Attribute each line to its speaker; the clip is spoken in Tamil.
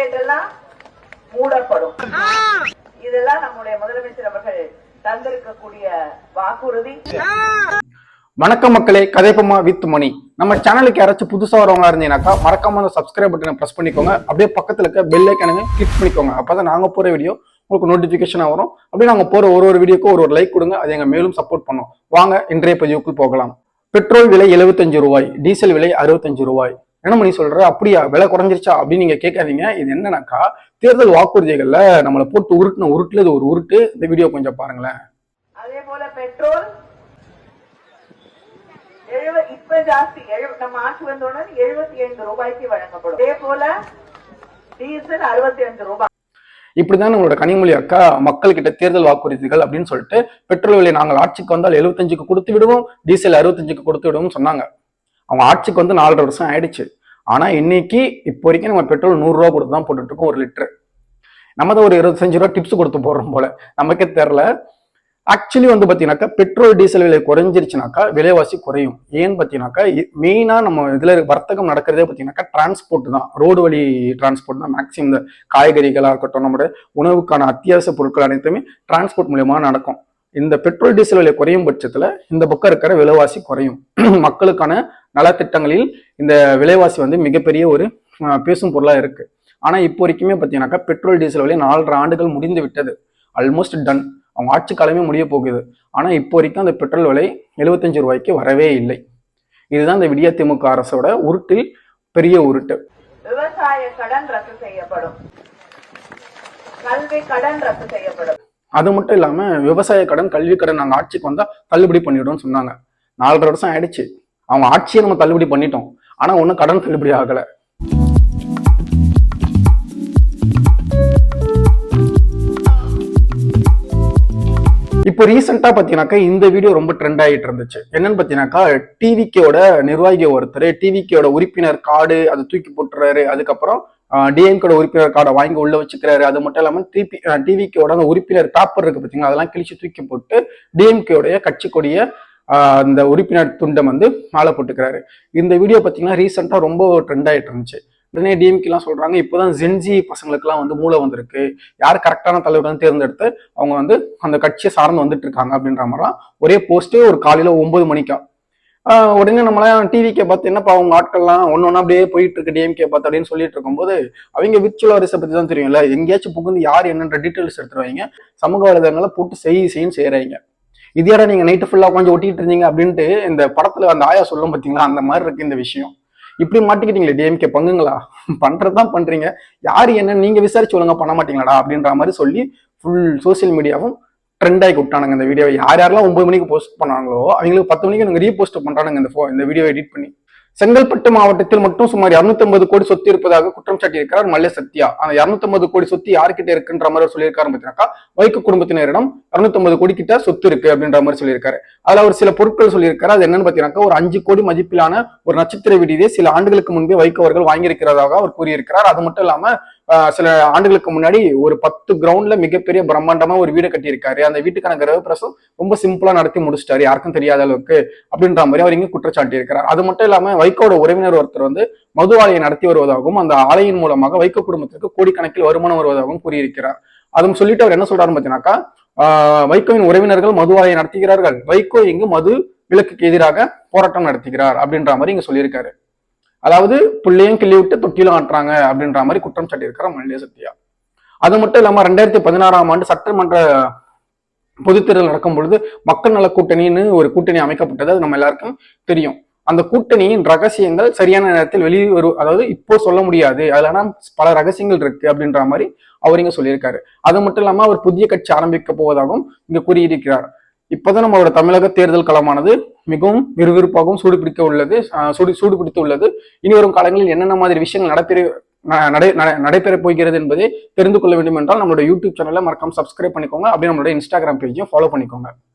Speaker 1: கேட் எல்லாம் மூடப்படும். இதெல்லாம் நம்முடைய முதலமைச்சர் அவர்கள் தந்திருக்கக்கூடிய வாக்குறுதி.
Speaker 2: வணக்கம் மக்களே கதைப்பமா வித் மணி. நம்ம சேனலுக்கு யாராச்சும் புதுசா வரவங்களா இருந்தீங்கன்னாக்கா மறக்காம அந்த சப்ஸ்கிரைப் பட்டனை பிரஸ் பண்ணிக்கோங்க. அப்படியே பக்கத்துல இருக்க பெல் ஐக்கனுங்க கிளிக் பண்ணிக்கோங்க. அப்பதான் நாங்க போற வீடியோ உங்களுக்கு நோட்டிபிகேஷனா வரும். அப்படியே நாங்க போற ஒரு ஒரு வீடியோக்கும் ஒரு ஒரு லைக் கொடுங்க. அது எங்க மேலும் சப்போர்ட் பண்ணோம். வாங்க இன்றைய பதிவுக்குள் போகலாம். பெட்ரோல் விலை 75 ரூபாய் டீசல் விலை 65 ரூபாய். என்ன மணி சொல்ற? அப்படியா விலை குறைஞ்சிருச்சா? அப்படின்னு நீங்க கேட்காதீங்க. இது என்னன்னாக்கா தேர்தல் வாக்குறுதிகள்ல நம்மளை போட்டு உருட்டுன உருட்டுல இது ஒரு உருட்டு. இந்த வீடியோ கொஞ்சம் பாருங்களேன்.
Speaker 1: அதே போல பெட்ரோல் இப்ப ஜாஸ்தி. நம்ம ஆட்சி வந்தவுடன் எழுபத்தி ஐந்து ரூபாய்க்கு வழங்கப்படும். அதே போல டீசல் அறுபத்தி அஞ்சு ரூபாய்
Speaker 2: இப்படிதான் நம்மளோட கனிமொழி அக்கா மக்கள் கிட்ட தேர்தல் வாக்குறுதிகள் அப்படின்னு சொல்லிட்டு பெட்ரோல் விலை நாங்கள் ஆட்சிக்கு வந்தால் 75க்கு கொடுத்து விடுவோம் டீசல் 65க்கு கொடுத்து விடுவோம் சொன்னாங்க. அவங்க ஆட்சிக்கு வந்து நாலரை வருஷம் ஆயிடுச்சு. ஆனால் இன்னைக்கு இப்போ வரைக்கும் நம்ம பெட்ரோல் நூறுரூவா கொடுத்து தான் போட்டுட்டு இருக்கோம் ஒரு லிட்டர். நம்ம தான் ஒரு இருபத்தஞ்சு ரூபா டிப்ஸ் கொடுத்து போடுறோம் போல. நமக்கே தெரில ஆக்சுவலி வந்து பார்த்தீங்கன்னாக்கா பெட்ரோல் டீசல் விலை குறைஞ்சிருச்சுனாக்கா விலைவாசி குறையும். ஏன்னு பார்த்தீங்கன்னாக்கா மெயினாக நம்ம இதில் வர்த்தகம் நடக்கிறதே பார்த்தீங்கன்னாக்கா டிரான்ஸ்போர்ட் தான். ரோடு வழி டிரான்ஸ்போர்ட் தான். மேக்ஸிமம் இந்த காய்கறிகளாக இருக்கட்டும் நம்மளுடைய உணவுக்கான அத்தியாவசிய பொருட்கள் அனைத்துமே டிரான்ஸ்போர்ட் மூலியமா நடக்கும். இந்த பெட்ரோல் டீசல் விலை குறையும் பட்சத்தில் இந்த பக்கம் இருக்கிற விலைவாசி குறையும். மக்களுக்கான நலத்திட்டங்களில் இந்த விலைவாசி வந்து மிகப்பெரிய ஒரு பேசும் பொருளாக இருக்கு. ஆனால் இப்போ வரைக்குமே பார்த்தீங்கன்னாக்கா பெட்ரோல் டீசல் விலை நாலரை ஆண்டுகள் முடிந்து விட்டது. ஆல்மோஸ்ட் டன் அவங்க ஆட்சி காலமே முடிய போகுது. ஆனால் இப்போ வரைக்கும் அந்த பெட்ரோல் விலை 75 ரூபாய்க்கு வரவே இல்லை. இதுதான் இந்த விடிய திமுக அரசோட உருட்டில் பெரிய உருட்டு.
Speaker 1: விவசாய கடன் ரத்து செய்யப்படும். கல்வி கடன் ரத்து செய்யப்படும்.
Speaker 2: அது மட்டும் இல்லாம விவசாய கடன் கல்வி கடன் நாங்கள் ஆட்சிக்கு வந்தா தள்ளுபடி பண்ணிடும்னு சொன்னாங்க. நாலரை வருஷம் ஆயிடுச்சு. அவங்க ஆட்சியை நம்ம தள்ளுபடி பண்ணிட்டோம். ஆனா ஒன்றும் கடன் தள்ளுபடி ஆகல. இப்போ ரீசெண்டா பாத்தீங்கன்னாக்கா இந்த வீடியோ ரொம்ப ட்ரெண்ட் ஆகிட்டு இருந்துச்சு. என்னன்னு பாத்தீங்கன்னாக்கா டிவிக்கோட நிர்வாகி ஒருத்தர் டிவிக்கோட உறுப்பினர் காடு அதை தூக்கி போட்டுறாரு. அதுக்கப்புறம் டிஎம்கோட உறுப்பினர் கார்டை வாங்கி உள்ள வச்சுக்கிறாரு. அது மட்டும் இல்லாமல் டிபி டிவிக்கோட அந்த உறுப்பினர் பேப்பர் இருக்கு பார்த்தீங்களா அதெல்லாம் கிழிச்சு தூக்கி போட்டு டிஎம்கேடைய கட்சி கொடிய அந்த உறுப்பினர் துண்டை வந்து மாலை போட்டுக்கிறாரு. இந்த வீடியோ பார்த்தீங்கன்னா ரீசெண்டாக ரொம்ப ட்ரெண்ட் ஆகிட்டு இருந்துச்சு. உடனே டிஎம்கேலாம் சொல்றாங்க இப்போதான் ஜென்ஜி பசங்களுக்குலாம் வந்து மூளை வந்திருக்கு. யார் கரெக்டான தலைவர்கள் தேர்ந்தெடுத்து அவங்க வந்து அந்த கட்சியை சார்ந்து வந்துட்டு இருக்காங்க அப்படின்ற மாதிரிலாம் ஒரே போஸ்ட்டு ஒரு காலையில ஒன்பது மணிக்கா உடனே நம்மளாம் டிவிக்கே பார்த்து என்னப்பா அவங்க ஆட்கள்லாம் ஒன்று ஒன்றா அப்படியே போயிட்டு இருக்கு டிஎம்கே பார்த்து அப்படின்னு சொல்லிட்டு இருக்கும்போது அவங்க விர்ச்சுவல் வாரிசை பற்றி தான் தெரியும்ல எங்கேயாச்சும் புகுந்து யார் என்னன்ற டீட்டெயில்ஸ் எடுத்துருவாங்க சமூக வலைதளங்களை போட்டு செய் செய்யும் செய்கிறாங்க இதையாட நீங்க நைட்டு ஃபுல்லா உட்காந்து ஒட்டிட்டு இருந்தீங்க அப்படின்ட்டு இந்த படத்துல அந்த ஆயா சொல்லும் பாத்தீங்களா அந்த மாதிரி இருக்கு இந்த விஷயம். இப்படி மாட்டிக்கிட்டீங்களே டிஎம்கே பங்குங்களா? பண்றதுதான் பண்றீங்க. யார் என்ன நீங்க விசாரிச்சு ஒழுங்கா பண்ண மாட்டீங்களாடா அப்படின்ற மாதிரி சொல்லி ஃபுல் சோசியல் மீடியாவும் ட்ரெண்ட் ஆகி விட்டானுங்க இந்த வீடியோ யார் யாரெல்லாம் ஒன்பது மணிக்கு போஸ்ட் பண்ணாங்களோ அவங்களுக்கு பத்து மணிக்கு எனக்கு ரீபோஸ்ட் பண்றானுங்க இந்த ஃபோ இந்த வீடியோ எடிட் பண்ணி. செங்கல்பட்டு மாவட்டத்தில் மட்டும் சுமார் 250 கோடி சொத்து இருப்பதாக குற்றம் சாட்டியிருக்கிறார் மல்ல சத்யா. அந்த 250 கோடி சொத்து யார்கிட்ட இருக்குன்ற மாதிரி சொல்லியிருக்காரு பார்த்தீங்கன்னாக்கா வைக்க குடும்பத்தினரிடம் 250 கோடி கிட்ட சொத்து இருக்கு அப்படின்ற மாதிரி சொல்லியிருக்காரு. அதுல அவர் சில பொருட்கள் சொல்லியிருக்காரு. அது என்னன்னு பார்த்தீங்கன்னாக்கா ஒரு அஞ்சு கோடி மதிப்பிலான ஒரு நட்சத்திர விடுதியை சில ஆண்டுகளுக்கு முன்பே வைகோ அவர்கள் வாங்கியிருக்கிறதாக அவர் கூறியிருக்கிறார். அது மட்டும் இல்லாம சில ஆண்டுகளுக்கு முன்னாடி ஒரு பத்து கிரவுண்ட்ல மிகப்பெரிய பிரம்மாண்டமா ஒரு வீடு கட்டியிருக்காரு. அந்த வீட்டுக்கான கிரகப்பிரசம் ரொம்ப சிம்பிளா நடத்தி முடிச்சிட்டாரு. யாருக்கும் தெரியாத அளவுக்கு அப்படின்ற மாதிரி அவர் இங்க குற்றச்சாட்டி இருக்கிறார் அது மட்டும் இல்லாம வைகோட உறவினர் ஒருத்தர் வந்து மது ஆலையை நடத்தி வருவதாகவும் அந்த ஆலையின் மூலமாக வைகோ குடும்பத்திற்கு கோடிக்கணக்கில் வருமானம் வருவதாகவும் கூறியிருக்கிறார். அதுவும் சொல்லிட்டு அவர் என்ன சொல்றாரு பார்த்தீங்கன்னாக்கா வைகோவின் உறவினர்கள் மது ஆலையை நடத்துகிறார்கள். வைகோ இங்கு மது விலக்குக்கு எதிராக போராட்டம் நடத்துகிறார் அப்படின்ற மாதிரி இங்க சொல்லியிருக்காரு. அதாவது பிள்ளையும் கிள்ளி விட்டு தொட்டிலும் ஆட்டுறாங்க அப்படின்ற மாதிரி குற்றம் சாட்டியிருக்கிற மல்லிய சத்யா அது மட்டும் இல்லாம ரெண்டாயிரத்தி பதினாறாம் ஆண்டு சட்டமன்ற பொதுத் தேர்தல் நடக்கும் பொழுது மக்கள் நல கூட்டணின்னு ஒரு கூட்டணி அமைக்கப்பட்டது அது நம்ம எல்லாருக்கும் தெரியும். அந்த கூட்டணியின் ரகசியங்கள் சரியான நேரத்தில் வெளியே வரும் அதாவது இப்போ சொல்ல முடியாது. அதுல பல ரகசியங்கள் இருக்கு அப்படின்ற மாதிரி அவர் இங்க சொல்லியிருக்காரு. அது மட்டும் இல்லாம அவர் புதிய கட்சி ஆரம்பிக்க போவதாகவும் இங்க கூறியிருக்கிறார். இப்போதான் நம்மளோட தமிழக தேர்தல் களமானது மிகவும் விறுவிறுப்பாகவும் சூடுபிடிக்க உள்ளது. சூடு சூடுபிடித்து உள்ளது. இனி வரும் காலங்களில் என்னென்ன மாதிரி விஷயங்கள் நடைபெற ந- நடை நடைபெறப் போகிறது என்பதை தெரிந்து கொள்ள வேண்டும் என்றால் நம்மளோட யூடியூப் சேனலை மறக்காம சப்ஸ்கிரைப் பண்ணிக்கோங்க. அப்படியே நம்மளோட இன்ஸ்டாகிராம் பேஜையும் ஃபாலோ பண்ணிக்கோங்க.